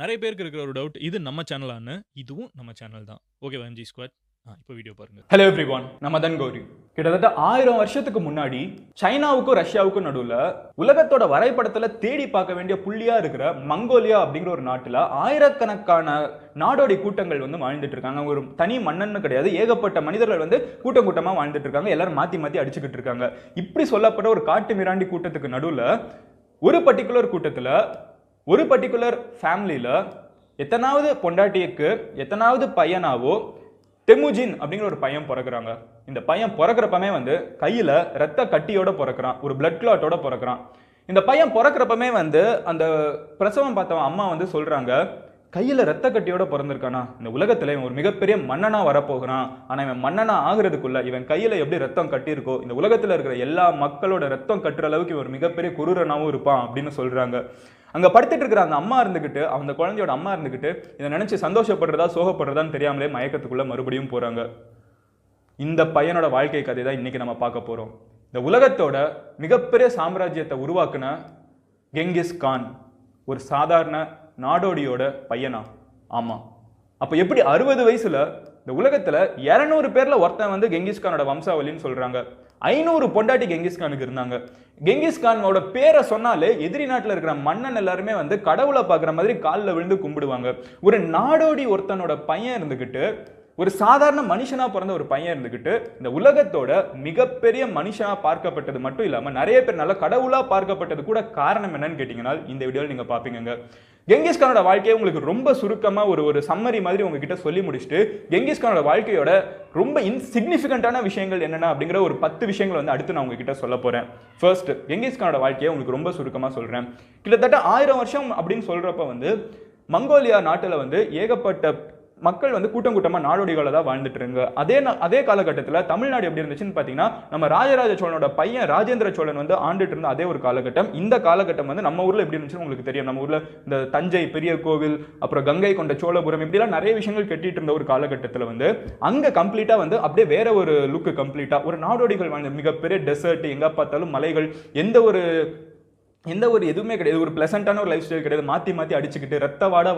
நிறைய பேருக்கு இருக்கிற ஒரு டவுட் இது நம்ம சேனலான்னு இதுவும் நம்ம சேனல் தான். ஓகே எம்ஜி ஸ்குவாட் இப்போ வீடியோ பாருங்க. ஹலோ எவ்ரி ஒன் நம்ம தன் கௌரி. கிட்டத்தட்ட ஆயிரம் வருஷத்துக்கு முன்னாடி சைனாவுக்கும் ரஷ்யாவுக்கும் நடுவில் உலகத்தோட வரைபடத்தில் தேடி பார்க்க வேண்டிய புள்ளியா இருக்கிற மங்கோலியா அப்படிங்கிற ஒரு நாட்டில் ஆயிரக்கணக்கான நாடோடி கூட்டங்கள் வந்து வாழ்ந்துட்டு இருக்காங்க. ஒரு தனி மன்னன்னு கிடையாது. ஏகப்பட்ட மனிதர்கள் வந்து கூட்டம் கூட்டமாக வாழ்ந்துட்டு இருக்காங்க. எல்லாரும் மாத்தி மாத்தி அடிச்சுக்கிட்டு இருக்காங்க. இப்படி சொல்லப்பட்ட ஒரு காட்டு மிராண்டி கூட்டத்துக்கு நடுவில் ஒரு பர்டிகுலர் கூட்டத்தில் ஒரு பர்டிகுலர் ஃபேமிலியில் எத்தனாவது பொண்டாட்டிக்கு எத்தனாவது பையனாவோ டெமுஜின் அப்படிங்கிற ஒரு பையன் பிறக்குறாங்க. இந்த பையன் பிறக்கிறப்பமே வந்து கையில் ரத்த கட்டியோட பிறக்கிறான் ஒரு பிளட் கிளாட்டோட பிறக்கிறான். இந்த பையன் பிறக்கிறப்பமே வந்து அந்த பிரசவம் பார்த்தவன் அம்மா வந்து சொல்கிறாங்க கையில் ரத்த கட்டியோட பிறந்திருக்கானா? இந்த உலகத்தில் இவன் ஒரு மிகப்பெரிய மன்னனாக வரப்போகிறான். ஆனால் இவன் மன்னனாக ஆகிறதுக்குள்ள இவன் கையில் எப்படி ரத்தம் கட்டியிருக்கோ இந்த உலகத்தில் இருக்கிற எல்லா மக்களோட ரத்தம் கட்டுற அளவுக்கு இவன் மிகப்பெரிய குரூரனாகவும் இருப்பான் அப்படின்னு சொல்கிறாங்க அங்கே படுத்துட்டு இருக்கிற அந்த அம்மா இருந்துக்கிட்டு அந்த குழந்தையோட அம்மா இருந்துக்கிட்டு இதை நினச்சி சந்தோஷப்படுறதா சோகப்படுறதான்னு தெரியாமலே மயக்கத்துக்குள்ளே மறுபடியும் போகிறாங்க இந்த பையனோட வாழ்க்கை கதை தான் இன்றைக்கி நம்ம பார்க்க போகிறோம் இந்த உலகத்தோட மிகப்பெரிய சாம்ராஜ்யத்தை உருவாக்குன கெங்கிஸ் கான் ஒரு சாதாரண நாடோடியோட பையனா? ஆமாம் அப்போ எப்படி அறுபது வயசில் இந்த உலகத்தில் இரநூறு பேரில் ஒருத்தன் வந்து கெங்கிஸ்கானோட வம்சாவளின்னு சொல்கிறாங்க ஐநூறு பொண்டாட்டி கெங்கிஸ் கானுக்கு இருந்தாங்க. கெங்கிஸ்கானோட பேரை சொன்னாலே எதிரி நாட்டில் இருக்கிற மன்னன் எல்லாருமே வந்து கடவுளை பார்க்குற மாதிரி காலில் விழுந்து கும்பிடுவாங்க. ஒரு நாடோடி ஒருத்தனோட பையன் இருந்துக்கிட்டு ஒரு சாதாரண மனுஷனாக பிறந்த ஒரு பையன் இருந்துக்கிட்டு இந்த உலகத்தோட மிகப்பெரிய மனுஷனாக பார்க்கப்பட்டது மட்டும் இல்லாமல் நிறைய பேர் நல்ல கடவுளாக பார்க்கப்பட்டது கூட காரணம் என்னன்னு கேட்டிங்கன்னா இந்த வீடியோவில் நீங்கள் பார்ப்பீங்க கெங்கிஸ்கானோட வாழ்க்கையை உங்களுக்கு ரொம்ப சுருக்கமாக ஒரு ஒரு சம்மரி மாதிரி உங்ககிட்ட சொல்லி முடிச்சுட்டு கெங்கிஸ்கானோட வாழ்க்கையோட ரொம்ப இன்சிக்னிஃபிகண்ட்டான விஷயங்கள் என்னென்ன அப்படிங்கிற ஒரு பத்து விஷயங்கள் வந்து அடுத்து நான் உங்ககிட்ட சொல்ல போகிறேன் ஃபர்ஸ்ட் கெங்கிஸ்கானோட வாழ்க்கையை உங்களுக்கு ரொம்ப சுருக்கமாக சொல்கிறேன் கிட்டத்தட்ட ஆயிரம் வருஷம் அப்படின்னு சொல்கிறப்ப வந்து மங்கோலியா நாட்டில் வந்து ஏகப்பட்ட மக்கள் வந்து கூட்டம் கூட்டமாக நாடோடிகளை தான் வாழ்ந்துட்டு இருங்க அதே அதே காலகட்டத்தில் தமிழ்நாடு எப்படி இருந்துச்சுன்னு பார்த்தீங்கன்னா நம்ம ராஜராஜ சோழனோட பையன் ராஜேந்திர சோழன் வந்து ஆண்டுட்டு இருந்த அதே ஒரு காலகட்டம். இந்த காலகட்டம் வந்து நம்ம ஊரில் எப்படி இருந்துச்சுன்னு உங்களுக்கு தெரியும். நம்ம ஊரில் இந்த தஞ்சை பெரிய கோவில் அப்புறம் கங்கை கொண்ட சோழபுரம் இப்படிலாம் நிறைய விஷயங்கள் கட்டிட்டு இருந்த ஒரு காலகட்டத்தில் வந்து அங்கே கம்ப்ளீட்டாக வந்து அப்படியே வேற ஒரு லுக்கு கம்ப்ளீட்டாக ஒரு நாடோடிகள் வாழ்ந்த மிகப்பெரிய டெசர்ட் எங்கே பார்த்தாலும் மலைகள் எந்த ஒரு எந்த ஒரு எதுவுமே கிடையாது. ஒரு பிளசண்ட்டான ஒரு லைஃப் ஸ்டைல் கிடையாது. மாற்றி மாற்றி அடிச்சுக்கிட்டு ரத்த வாட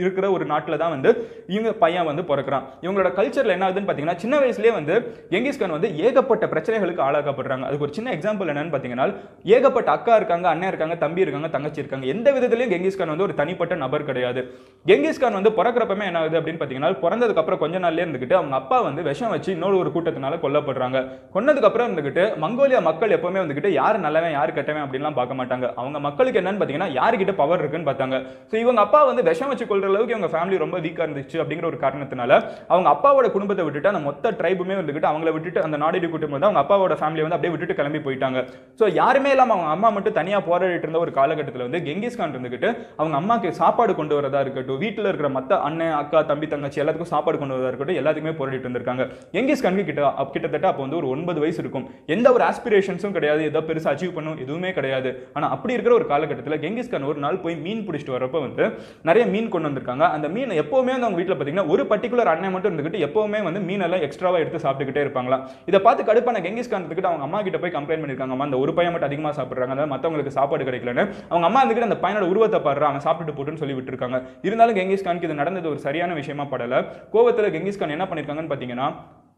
இருக்கிற ஒரு நாட்டில் தான் வந்து இவங்க பையன் வந்து பிறக்கிறான். இவங்களோட கல்ச்சரில் என்ன ஆகுதுன்னு பார்த்தீங்கன்னா சின்ன வயசுலேயே வந்து எங்கிஸ்கான் வந்து ஏகப்பட்ட பிரச்சனைகளுக்கு ஆளாக்கப்படுறாங்க. அதுக்கு ஒரு சின்ன எக்ஸாம்பிள் என்னன்னு பார்த்தீங்கன்னா ஏகப்பட்ட அக்கா இருக்காங்க அண்ணன் இருக்காங்க தம்பி இருக்காங்க தங்கச்சி இருக்காங்க. எந்த விதத்துலையும் கெங்கிஸ்கான் வந்து ஒரு தனிப்பட்ட நபர் கிடையாது. கெங்கிஸ்கான் வந்து பிறக்கிறப்பமே என்ன ஆகுது அப்படின்னு பார்த்தீங்கன்னா பிறந்ததுக்கு அப்புறம் கொஞ்ச நாள்லேயே இருந்துகிட்டு அவங்க அப்பா வந்து விஷம் வச்சு இன்னொரு ஒரு கூட்டத்தினால கொல்லப்படுறாங்க. கொன்னதுக்கு அப்புறம் இருந்துகிட்டு மங்கோலியா மக்கள் எப்பவுமே வந்துகிட்டு யார் நல்லவன் யார் கெட்டவன் அப்படின்லாம் பார்க்க மாட்டாங்க. அவங்க மக்களுக்கு என்னன்னு பார்த்தீங்கன்னா யாருக்கிட்ட பவர் இருக்குன்னு பார்த்தாங்க. ஸோ இவங்க அப்பா வந்து விஷம் வச்சு கொள்ற அளவுக்கு இவங்க ஃபேமிலி ரொம்ப வீக்காக இருந்துச்சு அப்படிங்கிற ஒரு காரணத்தினால அவங்க அப்பாவோட குடும்பத்தை விட்டுட்டு அந்த மொத்த ட்ரைபுமே வந்துக்கிட்டு அவங்கள விட்டுட்டு அந்த நாடோடி கூட்டம் வந்து அவங்க அப்பாவோட ஃபேமிலியை வந்து அப்படியே விட்டுட்டு கிளம்பி போயிட்டாங்க. ஸோ யாருமே இல்லாமல் அவங்க அம்மா மட்டும் தனியாக போராடிட்டு இருந்த ஒரு காலகட்டத்தில் வந்து கெங்கிஸ்கான் இருந்துக்கிட்டு அவங்க அம்மாக்கு சாப்பாடு கொண்டு வரதா இருக்கட்டும் வீட்டில் இருக்கிற மத்த அண்ணன் அக்கா தம்பி தங்கச்சி எல்லாத்துக்கும் சாப்பாடு கொண்டு வரதா இருக்கட்டும் எல்லாத்துக்குமே போராடிட்டு இருந்திருக்காங்க. கெங்கிஸ்கானுக்கு கிட்ட கிட்டத்தட்ட அப்போ வந்து ஒரு ஒன்பது வயசு இருக்கும். எந்த ஒரு ஆஸ்பிரேஷன்ஸும் கிடையாது. எதோ பெருசா அச்சீவ் பண்ணும் எதுவுமே கிடையாது. ஆனால் அப்படி இருக்கிற ஒரு காலகட்டத்தில் கெங்கிஸ்கான் ஒரு நாள் போய் மீன் பிடிச்சிட்டு வரப்போ வந்து நிறைய மீன் கொண்டு வந்திருக்காங்க. அந்த மீன் எப்பவுமே வந்து அவங்க வீட்டில் பார்த்தீங்கன்னா ஒரு பர்டிகுலர் அண்ணன் மட்டும் இருந்துகிட்டு எப்பவுமே வந்து மீனெல்லாம் எக்ஸ்ட்ராவாக எடுத்து சாப்பிட்டுக்கிட்டே இருப்பாங்களா? இதை பார்த்து கடுப்பான கெங்கிஸ்கான் இருந்துகிட்டு அவங்க அம்மா கிட்ட போய் கம்ப்ளைண்ட் பண்ணிருக்காங்க அம்மா அந்த ஒரு பையன் மட்டும் அதிகமாக சாப்பிட்றாங்க. அதாவது மற்றவங்களுக்கு சாப்பாடு கிடைக்கலன்னு. அவங்க அம்மா இருந்துகிட்டு அந்த பையனோட உருவத்தை பாடுறா. அவன் சாப்பிட்டுட்டு போட்டுன்னு சொல்லி விட்டுருக்காங்க. இருந்தாலும் கெங்கிஸ்கானுக்கு இது நடந்தது ஒரு சரியான விஷயமா படலை. கோவத்தில் கெங்கிஸ்கான் என்ன பண்ணிருக்காங்கன்னு பார்த்தீங்கன்னா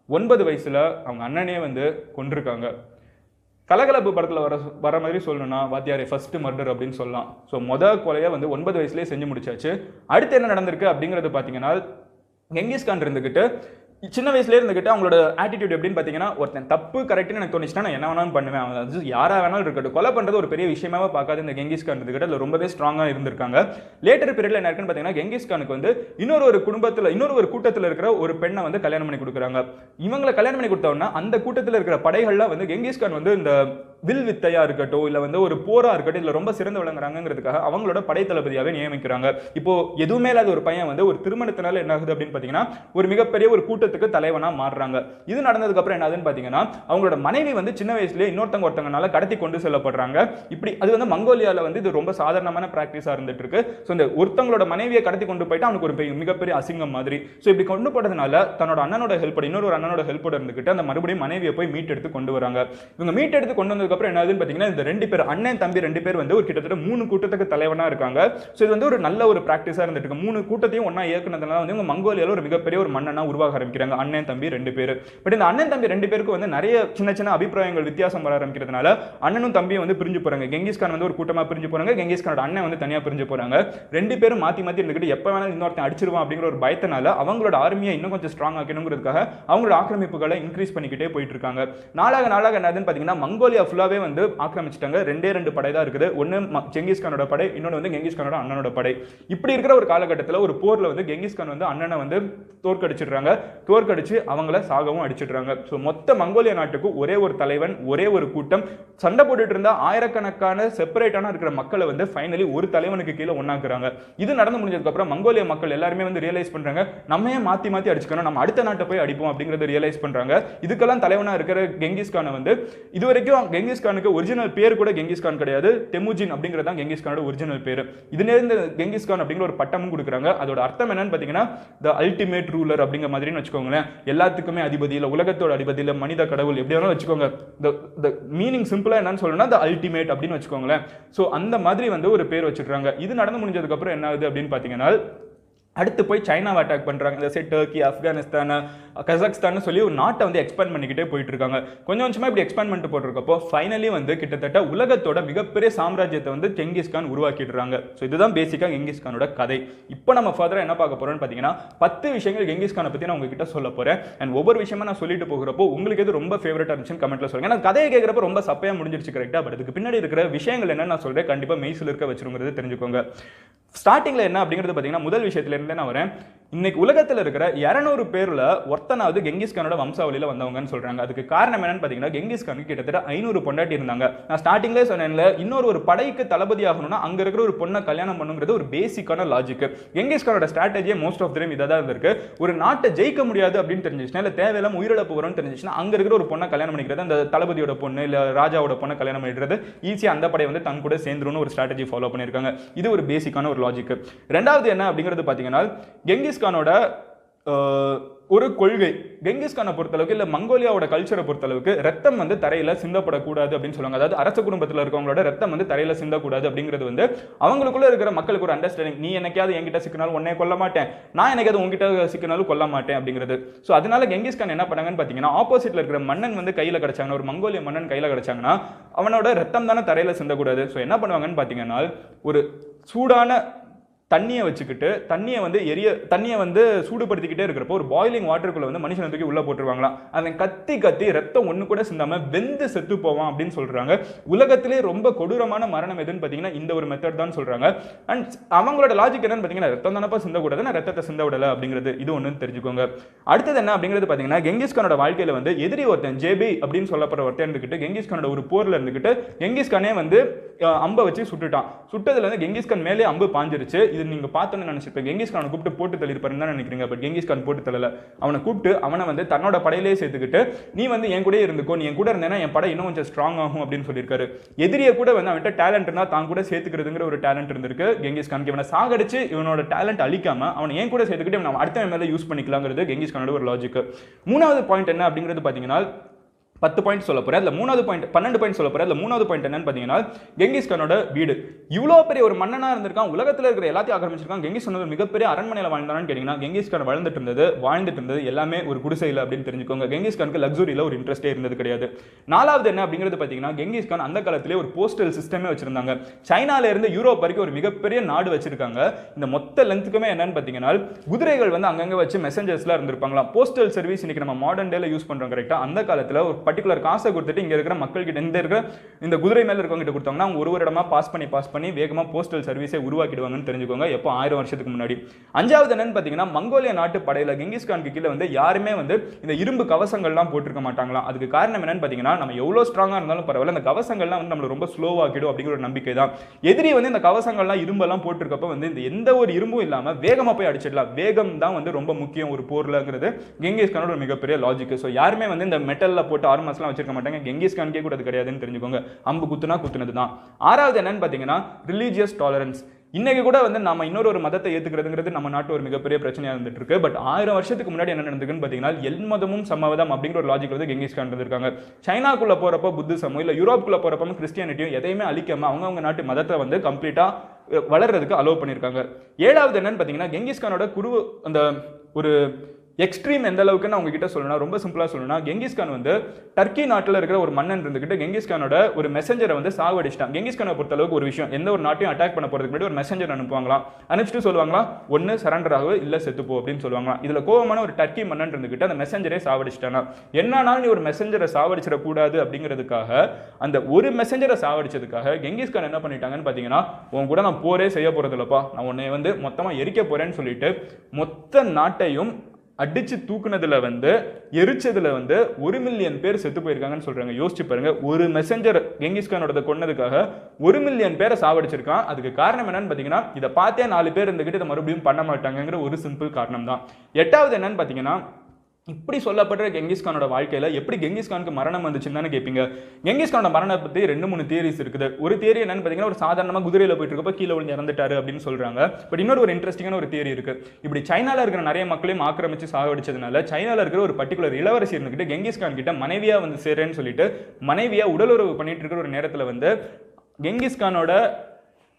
ஒன்பது வயசுல அவங்க அண்ணனே வந்து கொண்டிருக்காங்க கலகலப்பு படத்தில் வர வர மாதிரி சொல்லணும்னா வாத்தியாரே ஃபஸ்ட்டு மர்டர் அப்படின்னு சொல்லலாம். ஸோ மொத கொலையை வந்து ஒன்பது வயசுலேயே செஞ்சு முடிச்சாச்சு. அடுத்து என்ன நடந்திருக்கு அப்படிங்கிறது பார்த்தீங்கன்னா கெங்கிஸ்கான் இருந்துக்கிட்டு சின்ன வயசுலேயே இருந்துக்கிட்டு அவங்களோட ஆட்டிடியூட் எப்படின்னு பார்த்தீங்கன்னா ஒருத்தன் தப்பு கரெக்ட்னு எனக்கு தோணுச்சுன்னா நான் என்ன வேணாலும் பண்ணுவேன். அவன் அது யாராக வேணாலும் இருக்கட்டும். கொலை பண்ணுறது ஒரு பெரிய விஷயமாவே பார்க்காது. இந்த கெங்கிஸ் கான் அதில் ரொம்பவே ஸ்ட்ராங்காக இருந்திருக்காங்க. லேட்டர் பீரியடில் என்ன இருக்குன்னு பார்த்தீங்கன்னா கெங்கிஸ் கானுக்கு வந்து இன்னொரு ஒரு குடும்பத்தில் இன்னொரு ஒரு கூட்டத்தில் இருக்கிற ஒரு பெண்ணை வந்து கல்யாணம் பண்ணி கொடுக்குறாங்க. இவங்களை கல்யாணம் பண்ணி கொடுத்தோன்னா அந்த கூட்டத்தில் இருக்கிற படைகள்லாம் வந்து கெங்கிஸ் கான் வந்து இந்த வில் வித்தையாக இருக்கட்டும் இல்லை வந்து ஒரு போராக இருக்கட்டும் இல்லை ரொம்ப சிறந்து விளங்குறாங்கிறதுக்காக அவங்களோட படைத்தளபதியாகவே நியமிக்கிறாங்க. இப்போ எதுவுமே இல்லாத ஒரு பையன் வந்து ஒரு திருமணத்தினால என்ன ஆகுது அப்படின்னு பார்த்தீங்கன்னா ஒரு மிகப்பெரிய ஒரு கூட்டத்தில் கூட்டத்துக்கு தலைவனா மாறுறாங்க. இது நடந்ததுக்கு அப்புறம் என்ன பாத்தீங்கன்னா அவங்களோட மனைவி வந்து சின்ன வயசுலேயே இன்னொருத்தங்க ஒருத்தவங்கனால கடத்தி கொண்டு செல்லப்படுறாங்க. இப்படி அது வந்து மங்கோலியால வந்து இது ரொம்ப சாதாரணமான பிராக்டிஸா இருந்துட்டு இருக்கு ஸோ இந்த ஒருத்தவங்களோட மனைவியை கடத்தி கொண்டு போயிட்டு அவனுக்கு ஒரு பெரிய- மிகப்பெரிய அசிங்கம் மாதிரி. ஸோ இப்படி கொண்டு போட்டதுனால தன்னோட அண்ணனோட ஹெல்ப்போட இன்னொரு ஒரு அண்ணனோட ஹெல்ப்போட இருந்துக்கிட்டு அந்த மறுபடியும் மனைவியை போய் மீட்டெடுத்து கொண்டு வராங்க. இவங்க மீட்டெடுத்து கொண்டு வந்ததுக்கு என்னதுன்னு பார்த்தீங்கன்னா இந்த ரெண்டு பேர் அண்ணன் தம்பி ரெண்டு பேர் வந்து ஒரு கிட்டத்தட்ட மூணு கூட்டத்துக்கு தலைவனா இருக்காங்க. ஸோ இது வந்து ஒரு நல்ல ஒரு ப்ராக்டிஸாக இருந்துட்டு இருக்கு மூணு கூட்டத்தையும் ஒன்றா இயக்குனதுனால வந்து இவங்க மங்கோலியாவில் ஒரு மிகப்பெரிய ஒரு மன்னனாக உருவாக ஆரம்பிக்கிறாங்க. அண்ணன் தம்பி ரெண்டு பேர். பட் இந்த அண்ணன் தம்பி ரெண்டு பேருக்கும் வந்து நிறைய சின்ன சின்ன அபிப்பிராயங்கள் வித்தியாசம் வர ஆரம்பிக்கிறதுனால அண்ணனும் தம்பியும் வந்து பிரிஞ்சு போறாங்க. கெங்கிஸ்கான் வந்து ஒரு கூட்டமா பிரிஞ்சு போறாங்க. கெங்கிஸ்கானோட அண்ணன் வந்து தனியா பிரிஞ்சு போறாங்க. ரெண்டு பேரும் மாத்தி மாத்தி இருந்துக்கிட்டு எப்போ வேணாலும் இன்னொருத்தன் அடிச்சிருவான் அப்படிங்கிற ஒரு பயத்தினால அவங்களோட ஆர்மியை இன்னும் கொஞ்சம் ஸ்ட்ராங் ஆக்கணுங்கிறதுக்காக அவங்களோட ஆக்கிரமிப்புகளை இன்க்ரீஸ் பண்ணிக்கிட்டே போயிட்டு இருக்காங்க நாளாக நாளாக என்னதுன்னு பார்த்தீங்கன்னா மங்கோலியா ஃபுல்லாவே வந்து ஆக்கிரமிச்சிட்டாங்க. ரெண்டே ரெண்டு படை தான் இருக்குது. ஒன்று செங்கிஸ்கானோட படை இன்னொன்று வந்து கெங்கிஸ்கானோட அண்ணனோட படை. இப்படி இருக்கிற ஒரு காலகட்டத்தில் ஒரு போரில் வந்து கெங்கிஸ்கான் வந்து அண்ணனை வந்து தோற்கடிச்சிடுறாங்க. தோற்கடிச்சு அவங்கள சாகவும் அடிச்சிடுறாங்க. ஸோ மொத்த மங்கோலியா நாட்டுக்கு ஒரே ஒரு தலைவன் ஒரே ஒரு கூட்டம். சண்டை போட்டுட்டு இருந்தா ஆயிரக்கணக்கான செப்பரேட்டான இருக்கிற மக்களை வந்து ஃபைனலி ஒரு தலைவனுக்கு கீழே ஒன்னாக்குறாங்க இது நடந்து முடிஞ்சதுக்கு அப்புறம் மங்கோலிய மக்கள் எல்லாருமே வந்து ரியலைஸ் பண்றாங்க நம்ம ஏன் மாத்தி மாத்தி அடிச்சுக்கணும் நம்ம அடுத்த நாட்டை போய் அடிப்போம் அப்படிங்கறத ரியலைஸ் பண்றாங்க. இதுக்கெல்லாம் தலைவனா இருக்கிற கெங்கிஸ்கான வந்து இது வரைக்கும் ஒரிஜினல் பேர் கூட கெங்கிஸ்கான் கிடையாது. தெமுஜின் அப்படிங்கிறது தான் கெங்கிஸ்கானோட ஒரிஜினல் பேர். இதுலேருந்து கெங்கிஸ்கான் அப்படிங்கிற ஒரு பட்டமும் கொடுக்குறாங்க. அதோட அர்த்தம் என்னன்னு பாத்தீங்கன்னா த அல்டிமேட் ரூலர் அப்படிங்கிற மாதிரின்னு வச்சுக்கோங்களேன். எல்லாத்துக்குமே அதிபதி இல்லை உலகத்தோட அதிபதி இல்லை மனித கடவுள். எப்படி வேணாலும் வச்சுக்கோங்க. த மீனிங் சிம்பிளாக என்னன்னு சொல்லணும்னா த அல்டிமேட் அப்படின்னு வச்சுக்கோங்களேன். ஸோ அந்த மாதிரி வந்து ஒரு பேர் வச்சுக்கிறாங்க இது நடந்து முடிஞ்சதுக்கப்புறம் என்ன ஆகுது அப்படின்னு பார்த்தீங்கன்னா அடுத்து போய் சைனாவை அட்டாக் பண்ணுறாங்க இந்த சைட் டர்க்கி ஆப்கானிஸ்தான் கசக்ஸ்தான் சொல்லி ஒரு நாட்டை வந்து எக்ஸ்பேண்ட் பண்ணிக்கிட்டே போயிட்டு இருக்காங்க கொஞ்சம் கொஞ்சமாக இப்படி எக்ஸ்பேண்ட் பண்ணிட்டு போட்டிருக்கப்போ ஃபைனலி வந்து கிட்டத்தட்ட உலகத்தோட மிகப்பெரிய சாம்ராஜ்யத்தை வந்து செங்கிஸ்கான் உருவாக்கிடுறாங்க. ஸோ இதுதான் பேசிக்காக கெங்கிஸ்கானோட கதை. இப்போ நம்ம ஃபர்தராக என்ன பார்க்க போகிறோம்னு பார்த்தீங்கன்னா பத்து விஷயங்கள் கெங்கிஸ்கானை பற்றி நான் உங்ககிட்ட சொல்ல போகிறேன் அண்ட் ஒவ்வொரு விஷயமா நான் சொல்லிட்டு போகிறப்போ உங்களுக்கு எது ரொம்ப ஃபேவரட்டாக இருந்துச்சுன்னு கமெண்ட்டில் சொல்லுங்க. ஏன்னா கதையை கேட்குறப்ப ரொம்ப சப்பையாக முடிஞ்சிருச்சு கரெக்டாக பட் அதுக்கு பின்னாடி இருக்கிற விஷயங்கள் என்ன நான் சொல்கிறேன் கண்டிப்பாக மெய்சில் இருக்க வச்சுருங்கிறது தெரிஞ்சுக்கோங்க. ஸ்டார்டிங்கில் என்ன அப்படிங்கிறது பார்த்தீங்கன்னா முதல் விஷயத்துலேருந்து நான் வரேன். இன்னைக்கு உலகத்தில் இருக்கிற இரநூறு பேரில் ஒருத்தனாவது கெங்கிஸ்கானோட வம்சாவளியில் வந்தவங்கன்னு சொல்றாங்க. அதுக்கு காரணம் என்னன்னு பார்த்தீங்கன்னா கெங்கிஸ்கானுக்கு கிட்டத்தட்ட ஐநூறு பொண்டாட்டி இருந்தாங்க. நான் ஸ்டார்டிங்லேயே சொன்னேன்ல இன்னொரு ஒரு படைக்கு தளபதி ஆகணும்னா அங்க இருக்கிற ஒரு பொண்ணை கல்யாணம் பண்ணுங்கிறது ஒரு பேசிக்கான லாஜிக் கெங்கிஸ்கானோட ஸ்ட்ராட்டஜியே மோஸ்ட் ஆஃப் திரம் இதாக தான் இருந்திருக்கு. ஒரு நாட்டை ஜெயிக்க முடியாது அப்படின்னு தெரிஞ்சிச்சுன்னா இல்லை தேவையில்லாம உயிரிழப்பு வரும்னு தெரிஞ்சிச்சுன்னா அங்க இருக்கிற ஒரு பொண்ணை கல்யாணம் பண்ணிக்கிறது அந்த தளபதியோட பொண்ணு இல்ல ராஜாவோட பொண்ணை கல்யாணம் பண்ணிடுறது ஈஸியாக அந்த படை வந்து தன் கூட சேர்ந்துருன்னு ஒரு ஸ்ட்ராட்டஜி ஃபாலோ பண்ணியிருக்காங்க. இது ஒரு பேசிக்கான ஒரு லாஜிக் ரெண்டாவது என்ன அப்படிங்கிறது பார்த்தீங்கன்னா கெங்கிஸ் கானோட ஒரு கொள்கை கெங்கிஸ்கானை பொறுத்தளவுக்கு இல்லை மங்கோலியாவோட கல்ச்சரை பொறுத்தளவுக்கு ரத்தம் வந்து தரையில் சிந்தப்படக்கூடாது அப்படின்னு சொல்லுவாங்க. அதாவது அரச குடும்பத்தில் இருக்கவங்களோட ரத்தம் வந்து தரையில் சிந்தக்கூடாது அப்படிங்கிறது வந்து அவங்களுக்குள்ள இருக்கிற மக்களுக்கு ஒரு அண்டர்ஸ்டாண்டிங் நீ என்னைக்காவது என்கிட்ட சிக்கினாலும் உன்னே கொல்ல மாட்டேன். நான் என்னைக்காவது உங்ககிட்ட சிக்கினாலும் கொல்ல மாட்டேன் அப்படிங்கிறது. ஸோ அதனால கெங்கிஸ்கான் என்ன பண்ணாங்கன்னு பார்த்தீங்கன்னா ஆப்போசிட்ல இருக்கிற மன்னன் வந்து கையில் கிடைச்சாங்கன்னா ஒரு மங்கோலிய மன்னன் கையில் கிடைச்சாங்கன்னா அவனோட ரத்தம் தானே தரையில் சிந்தக்கூடாது. ஸோ என்ன பண்ணுவாங்கன்னு பார்த்தீங்கன்னா ஒரு சூடான தண்ணியை வச்சுக்கிட்டு தண்ணியை வந்து எரிய தண்ணியை வந்து சூடுபடுத்திக்கிட்டே இருக்கிறப்போ ஒரு பாயிலிங் வாட்டருக்குள்ளே வந்து மனுஷனை தூக்கி உள்ள போட்டுருவாங்களாம். அவன் கத்தி கத்தி ரத்தம் ஒன்று கூட சிந்தாமல் வெந்து செத்து போவான் அப்படின்னு சொல்றாங்க. உலகத்திலே ரொம்ப கொடூரமான மரணம் எதுன்னு பார்த்தீங்கன்னா இந்த ஒரு மெத்தட் தான் சொல்றாங்க. அண்ட் அவங்களோட லாஜிக் என்னன்னு பார்த்தீங்கன்னா ரத்தம் தானப்பா சிந்தக்கூடாது நான் ரத்தத்தை சிந்த விடலை அப்படிங்கிறது. இது ஒன்று தெரிஞ்சுக்கோங்க. அடுத்தது என்ன அப்படிங்கிறது பார்த்தீங்கன்னா கெங்கிஸ்கானோட வாழ்க்கையில் வந்து எதிரி ஒருத்தன் ஜேபி அப்படின்னு சொல்லப்படுற ஒருத்தன் இருந்துக்கிட்டு கெங்கிஸ்கானோட ஒரு போரில் இருந்துக்கிட்டு கெங்கிஸ்கானே வந்து அம்பை வச்சு சுட்டுட்டான். சுட்டதுல வந்து கெங்கிஸ்கான் மேலே அம்பு பாஞ்சிருச்சு. இது நீங்கள் பார்த்தோன்னு நினைச்சிருப்பேன் கெங்கிஸ்கானை கூப்பிட்டு போட்டு தள்ளிருப்பாருன்னு தான் நினைக்கிறீங்க. பட் கெங்கிஸ்கான் போட்டு தள்ளல. அவனை கூப்பிட்டு அவனை வந்து தன்னோட படையிலே சேர்த்துக்கிட்டு நீ வந்து என் கூடயே இருந்துக்கோ. நீ என் கூட இருந்தேன்னா என் படை இன்னும் கொஞ்சம் ஸ்ட்ராங் ஆகும் அப்படின்னு சொல்லியிருக்காரு. எதிரியை கூட வந்து அவன்கிட்ட டேலண்ட் இருந்தால் தான் கூட சேர்த்துக்கிறதுங்கிற ஒரு டேலண்ட் இருந்திருக்கு. கெங்கிஸ் கானுக்கு இவனை சாகடிச்சு இவனோட டேலண்ட் அழிக்காம அவனை என் கூட சேர்த்துக்கிட்டு இவனை அடுத்த மேலே யூஸ் பண்ணிக்கலாங்கிறது கெங்கிஸ் கானோட ஒரு லாஜிக் மூணாவது பாயிண்ட் என்ன அப்படிங்கிறது பார்த்தீங்கன்னா பத்து பாயிண்ட் சொல்ல போறேன். அதுல மூணாவது பாயிண்ட் பன்னெண்டு பாயிண்ட் சொல்ல போறேன். அதுல மூணாவது பாயிண்ட் என்னன்னு பார்த்தீங்கன்னா கெங்கிஸ் கானோட வீடு. இவ்வளோ பெரிய ஒரு மன்னனா இருந்திருக்கான். உலகத்துல இருக்கிற எல்லாத்தையும் ஆக்கிரமிச்சிருக்கான். கெங்கிஸ் கான் ஒரு மிகப்பெரிய அரண்மனையில வாழ்ந்தானு கேட்டிங்கன்னா கெங்கிஸ் கான் வளர்ந்துட்டு இருந்தது வாழ்ந்துட்டு இருந்தது எல்லாமே ஒரு குடிசையில் அப்படின்னு தெரிஞ்சுக்கோங்க. கெங்கிஸ் கானுக்கு ஒரு இன்ட்ரெஸ்டே இருந்தது கிடையாது. நாலாவது என்ன அப்படிங்கிறது பார்த்தீங்கன்னா கெங்கிஸ் கான் அந்த காலத்திலே ஒரு போஸ்டல் சிஸ்டமே வச்சிருந்தாங்க. சைனால இருந்து யூரோப் வரைக்கும் ஒரு மிகப்பெரிய நாடு வச்சிருக்காங்க. இந்த மொத்த லென்த்துக்குமே என்னன்னு பார்த்தீங்கன்னா குதிரைகள் வந்து அங்கங்க வச்சு மெசஞ்சர்ஸ்லாம் இருந்திருப்பாங்களாம். போஸ்டல் சர்வீஸ் இன்னைக்கு நம்ம மாடர்ன் டேல யூஸ் பண்றோம் கரெக்டா அந்த காலத்துல ஒரு பர்டிகுலர் காசை கொடுத்துட்டு இங்கே இருக்கிற மக்கள்கிட்ட இந்த இருக்கிற இந்த குதிரை மேலே இருக்கவங்ககிட்ட கொடுத்தாங்கன்னா அவங்க ஒரு ஒரு இடமா பாஸ் பண்ணி பாஸ் பண்ணி வேகமாக போஸ்டல் சர்வீஸை உருவாக்கிடுவாங்கன்னு தெரிஞ்சுக்கோங்க. எப்போ? ஆயிரம் வருஷத்துக்கு முன்னாடி. அஞ்சாவது என்னன்னு பார்த்தீங்கன்னா மங்கோலிய நாட்டு படையில் கிங்கிஸ்கானுக்கு கீழே வந்து யாருமே வந்து இந்த இரும்பு கவசங்கள்லாம் போட்டிருக்க மாட்டாங்களாம். அதுக்கு காரணம் என்னன்னு பார்த்தீங்கன்னா நம்ம எவ்வளோ ஸ்ட்ராங்காக இருந்தாலும் பரவாயில்ல இந்த கவசங்கள்லாம் வந்து நம்மளை ரொம்ப ஸ்லோவாக்கிடும் அப்படிங்கிற ஒரு நம்பிக்கை தான். எதிரி வந்து இந்த கவசங்கள்லாம் இரும்பெல்லாம் போட்டிருக்கப்ப வந்து இந்த எந்த ஒரு இரும்பும் இல்லாமல் வேகமாக போய் அடிச்சிடலாம். வேகம் தான் வந்து ரொம்ப முக்கியம் ஒரு போர்லங்கிறது கிங்கிஸ்கானோட ஒரு மிகப்பெரிய லாஜிக் ஸோ யாருமே வந்து இந்த மெட்டலில் போட்டு ஆர்மஸ்லாம் வச்சிருக்க மாட்டாங்க. கெங்கிஸ் கான்கே கூட அது கிடையாதுன்னு தெரிஞ்சுக்கோங்க. அம்பு குத்துனா குத்துனது தான் ஆறாவது என்னன்னு பார்த்தீங்கன்னா ரிலீஜியஸ் டாலரன்ஸ் இன்னைக்கு கூட வந்து நம்ம இன்னொரு ஒரு மதத்தை ஏற்றுக்கிறதுங்கிறது நம்ம நாட்டு ஒரு மிகப்பெரிய பிரச்சனையாக இருந்துட்டு இருக்கு பட் ஆயிரம் வருஷத்துக்கு முன்னாடி என்ன நடந்துக்குன்னு பாத்தீங்கன்னா எல் மதமும் சமவதம் அப்படிங்கிற ஒரு லாஜிக் வந்து கெங்கிஸ் கான் இருந்திருக்காங்க. சைனாக்குள்ளே போறப்போ புத்திசமோ இல்லை யூரோப்புக்குள்ள போறப்போ கிறிஸ்டியானிட்டியும் எதையுமே அழிக்காம அவங்கவங்க நாட்டு மதத்தை வந்து கம்ப்ளீட்டாக வளர்றதுக்கு அலோவ் பண்ணியிருக்காங்க ஏழாவது என்னன்னு பார்த்தீங்கன்னா கெங்கிஸ் கானோட குரு அந்த ஒரு எக்ஸ்ட்ரீம் எந்த அளவுக்கு நான் உங்ககிட்ட சொல்லணும் ரொம்ப சிம்பிளாக சொல்லணும்னா கெங்கிஸ்கான் வந்து டர்க்கி நாட்டில் இருக்கிற ஒரு மன்னன் இருந்துகிட்டு கெங்கிஸ்கானோட ஒரு மெசஞ்சரை வந்து சாவடிச்சிட்டான். கெங்கிஸ்கானை பொறுத்த அளவுக்கு ஒரு விஷயம் எந்த ஒரு நாட்டையும் அட்டாக் பண்ண போறதுக்கு முன்னாடி ஒரு மெசஞ்சர் அனுப்புவாங்களாம். அனுப்பிச்சிட்டு சொல்லுவாங்களா ஒன்று சரண்டர் ஆகும் இல்லை செத்துப்போ அப்படின்னு சொல்லுவாங்களா இதில் கோவமான ஒரு டர்க்கி மன்னன் இருந்துகிட்டு அந்த மெசஞ்சரே சாவடிச்சிட்டானா. என்னானாலும் நீ ஒரு மெசஞ்சரை சாவடிச்சிடக்கூடாது அப்படிங்கிறதுக்காக அந்த ஒரு மெசஞ்சரை சாவடிச்சதுக்காக கெங்கிஸ்கான் என்ன பண்ணிட்டாங்கன்னு பார்த்தீங்கன்னா உன் கூட நான் போரே செய்ய போறது நான் உன்னை வந்து மொத்தமாக எரிக்க போறேன்னு சொல்லிட்டு மொத்த நாட்டையும் அடிச்சு தூக்குனதுல வந்து எரிச்சதுல வந்து ஒரு மில்லியன் பேர் செத்து போயிருக்காங்கன்னு சொல்றாங்க. யோசிச்சு பாருங்க ஒரு மெசஞ்சர் கெங்கிஸ்கானோட கொன்னதுக்காக ஒரு மில்லியன் பேரை சாவடிச்சிருக்கான். அதுக்கு காரணம் என்னன்னு பாத்தீங்கன்னா இதை பார்த்தே நாலு பேர் இருந்துகிட்டு இதை மறுபடியும் பண்ண மாட்டாங்கங்கிற ஒரு சிம்பிள் காரணம் தான் எட்டாவது என்னன்னு பாத்தீங்கன்னா இப்படி சொல்லப்படுற கெங்கிஸ்கானோட வாழ்க்கையில் எப்படி கெங்கிஸ் கானுக்கு மரணம் வந்துச்சுன்னு தானே கேட்பீங்க கெங்கிஸ்கானோட மரணத்தை பற்றி ரெண்டு மூணு தியரிஸ் இருக்குது. ஒரு தியரி என்னன்னு பார்த்தீங்கன்னா ஒரு சாதாரணமாக குதிரையில் போயிட்டு இருக்கப்ப கீழே விழுந்து இறந்துட்டாரு அப்படின்னு சொல்கிறாங்க பட் இன்னொரு ஒரு இன்ட்ரெஸ்டிங்கான ஒரு தியரி இருக்கு. இப்படி சைனாவில் இருக்கிற நிறைய மக்களையும் ஆக்கிரமிச்சு சாகடிச்சதுனால சைனாவில் இருக்கிற ஒரு பர்டிகுலர் இளவரசி இருந்துகிட்டு கெங்கிஸ்கான் கிட்ட மனைவியாக வந்து சேரேன்னு சொல்லிட்டு மனைவியாக உடலுறவு பண்ணிட்டு இருக்கிற ஒரு நேரத்தில் வந்து கெங்கிஸ்கானோட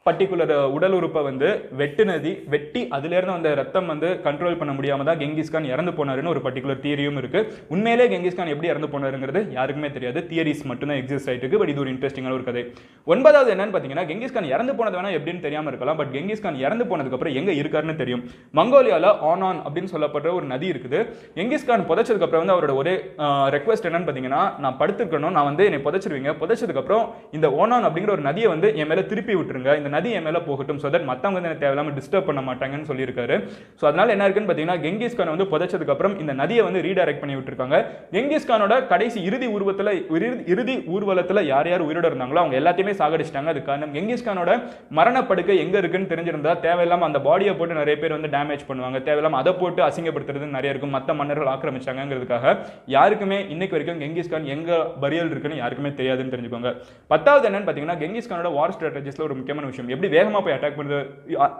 பர்டிகுலர் uh, உடல் உறுப்பை வந்து வெட்டுனதி வெட்டி அதுலேருந்து அந்த ரத்தம் வந்து கண்ட்ரோல் பண்ண முடியாமல் தான் கெங்கிஸ்கான் இறந்து போனாருன்னு ஒரு பர்டிகுலர் தியரியும் இருக்குது உண்மையிலே கெங்கிஸ்கான் எப்படி இறந்து போனாருங்கிறது யாருக்குமே தெரியாது. தியரிஸ் மட்டும் தான் எக்ஸிஸ்ட் ஆகிட்டு இருக்கு பட் இது ஒரு இன்ட்ரெஸ்டிங்கான ஒரு கதை. ஒன்பதாவது என்னன்னு பார்த்தீங்கன்னா கெங்கிஸ்கான் இறந்து போனது வேணா எப்படின்னு தெரியாமல் இருக்கலாம் பட் கெங்கிஸ்கான் இறந்து போனதுக்கப்புறம் எங்கே இருக்காருன்னு தெரியும். மங்கோலியாவில் ஆனான் அப்படின்னு சொல்லப்படுற ஒரு நதி இருக்குது. கெங்கிஸ்கான் புதைச்சதுக்கப்புறம் வந்து அவரோட ஒரே uh, ரெக்வஸ்ட் என்னன்னு பார்த்தீங்கன்னா நான் படுத்துக்கணும் நான் வந்து என்னை புதைச்சிருவீங்க. புதைச்சதுக்கப்புறம் இந்த ஓனான் அப்படிங்கிற ஒரு நதியை வந்து என் மேலே திருப்பி விட்டுருங்க. இந்த நதி என் மேலே போகட்டும். ஸோ தட் மற்றவங்க வந்து தேவையில்லாமல் தேவையில்லாம டிஸ்டர்ப் பண்ண மாட்டாங்கன்னு சொல்லியிருக்காரு. ஸோ அதனால் என்ன இருக்குன்னு பார்த்தீங்கன்னா கெங்கிஸ் கான் வந்து புதைச்சதுக்கு அப்புறம் இந்த நதியை வந்து ரீடைரக்ட் பண்ணி விட்டுருக்காங்க. கெங்கிஸ் கானோட கடைசி இறுதி உருவத்தில் இறுதி- இறுதி யார் யார் உயிரோட இருந்தாங்களோ அவங்க எல்லாத்தையுமே சாகடிச்சிட்டாங்க. அது காரணம் கெங்கிஸ் கானோட மரணப்படுக்கை எங்கே இருக்குன்னு தெரிஞ்சிருந்தா தேவையில்லாம அந்த பாடியை போட்டு நிறைய பேர் வந்து டேமேஜ் பண்ணுவாங்க. தேவையில்லாமல் அதை போட்டு அசிங்கப்படுத்துறது நிறைய இருக்கும். மற்ற மன்னர்கள் ஆக்கிரமிச்சாங்கிறதுக்காக யாருக்குமே இன்னைக்கு வரைக்கும் கெங்கிஸ் கான் பரியல் இருக்குன்னு யாருக்குமே தெரியாதுன்னு தெரிஞ்சுக்கோங்க. பத்தாவது என்னன்னு பார்த்தீங்கன்னா கெங்கிஸ் கானோட வார் ஸ்ட்ராட்டஜிஸில் ஒரு முக்கியமான விஷயம் எப்படி வேகமா போய் அட்டாக் பண்ணுறது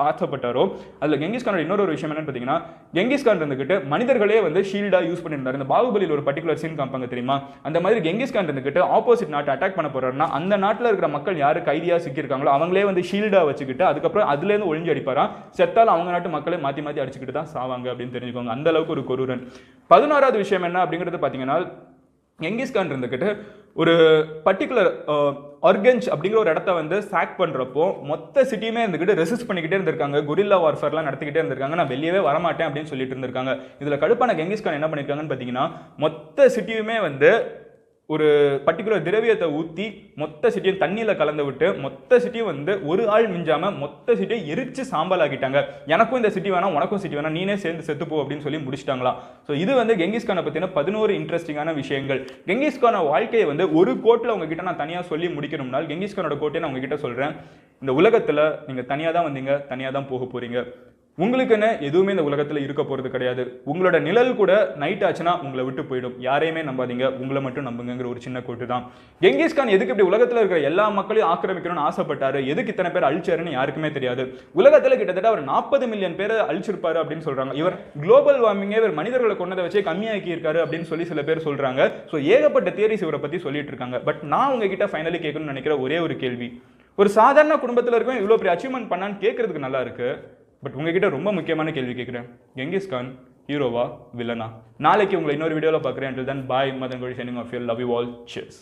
ஆசைப்பட்டாரோ அதுல கெங்கிஸ்கானோட இன்னொரு ஒரு விஷயம் என்னன்னு பார்த்தீங்கன்னா கெங்கிஸ்கான் இருந்துக்கிட்டு இருந்துகிட்டு மனிதர்களே வந்து ஷீல்டா யூஸ் பண்ணியிருந்தார். இந்த பாகுபலியில் ஒரு பர்டிகுலர் சீன் காமிப்பாங்க தெரியுமா? அந்த மாதிரி கெங்கிஸ்கான் இருந்துக்கிட்டு இருந்துகிட்டு ஆப்போசிட் நாட்டை அட்டாக் பண்ண போறாருன்னா அந்த நாட்டில் இருக்கிற மக்கள் யார் கைதியாக சிக்கியிருக்காங்களோ அவங்களே வந்து ஷீல்டா வச்சுக்கிட்டு அதுக்கப்புறம் அதுலேருந்து ஒழிஞ்சு அடிப்பாராம் செத்தாலும் அவங்க நாட்டு மக்களை மாற்றி மாற்றி அடிச்சுக்கிட்டு தான் சாவாங்க அப்படின்னு தெரிஞ்சுக்கோங்க. அந்த அளவுக்கு ஒரு கொரூரன் பதினோராவது விஷயம் என்ன அப்படிங்கிறது பார்த்தீங்கன்னா எங்கிஸ்கான் இருந்துக்கிட்டு ஒரு பர்டிகுலர் ஆர்கன்ஸ் uh, அப்படிங்கிற ஒரு இடத்த வந்து சாக் பண்ணுறப்போ மொத்த சிட்டியுமே இருந்துக்கிட்டு ரெசிஸ்ட் பண்ணிக்கிட்டே இருந்திருக்காங்க. குரில்லா வார்ஃபேர்லாம் நடத்திக்கிட்டே இருந்திருக்காங்க. நான் வெளியவே வரமாட்டேன் அப்படின்னு சொல்லிட்டு இருந்திருக்காங்க. இதில் கடுப்பான கெங்கிஸ்கான் என்ன பண்ணிருக்காங்கன்னு பார்த்தீங்கன்னா மொத்த சிட்டியுமே வந்து ஒரு பர்டிகுலர் திரவியத்தை ஊற்றி மொத்த சிட்டியும் தண்ணியில் கலந்து விட்டு மொத்த சிட்டியும் வந்து ஒரு ஆள் மிஞ்சாமல் மொத்த சிட்டியை எரிச்சு சாம்பல் ஆக்கிட்டாங்க எனக்கும் இந்த சிட்டி வேணாம் உனக்கும் சிட்டி வேணாம் நீனே சேர்ந்து செத்துப்போ அப்படின்னு சொல்லி முடிச்சிட்டாங்களா ஸோ இது வந்து கெங்கிஸ்கானை பற்றின பதினோரு இன்ட்ரெஸ்டிங்கான விஷயங்கள். கெங்கிஸ்கான வாழ்க்கையை வந்து ஒரு கோட்டில் உங்ககிட்ட நான் தனியாக சொல்லி முடிக்கணும்னால் கெங்கிஸ்கானோட கோட்டை நான் உங்ககிட்ட சொல்கிறேன் இந்த உலகத்தில் நீங்கள் தனியாக தான் வந்தீங்க தனியாக தான் போக போகிறீங்க உங்களுக்குன்னு எதுவுமே இந்த உலகத்தில் இருக்க போகிறது கிடையாது. உங்களோட நிழல் கூட நைட் ஆச்சுன்னா உங்களை விட்டு போயிடும். யாரையுமே நம்பாதீங்க. உங்களை மட்டும் நம்புங்கிற ஒரு சின்ன கோட்டு தான். கெங்கிஸ் எதுக்கு இப்படி உலகத்தில் இருக்கிற எல்லா மக்களையும் ஆக்கிரமிக்கணும்னு ஆசைப்பட்டாரு? எதுக்கு இத்தனை பேர் அழிச்சாருன்னு யாருக்குமே தெரியாது. உலகத்தில் கிட்டத்தட்ட அவர் நாற்பது மில்லியன் பேர் அழிச்சிருப்பாரு அப்படின்னு சொல்கிறாங்க இவர் குளோபல் வார்மிங்கே இவர் மனிதர்களை கொண்டதை வச்சே கம்மியாக்கி இருக்காரு அப்படின்னு சொல்லி சில பேர் சொல்கிறாங்க ஸோ ஏகப்பட்ட தியரிஸ் இவரை பற்றி சொல்லிட்டு இருக்காங்க. பட் நான் உங்ககிட்ட ஃபைனலி கேட்கணும்னு நினைக்கிற ஒரே ஒரு கேள்வி. ஒரு சாதாரண குடும்பத்தில் இருக்கும் இவ்வளோ பெரிய அச்சீவ்மெண்ட் பண்ணான்னு கேட்கறதுக்கு நல்லா இருக்குது பட் உங்ககிட்ட ரொம்ப முக்கியமான கேள்வி கேட்குறேன். கெங்கிஸ் கான் ஹீரோவா வில்லனா நாளைக்கு உங்களை இன்னொரு வீடியோவில் பார்க்குறேன். அண்ட் தென் பாய் மதன் கோழி signing off your love you all cheers.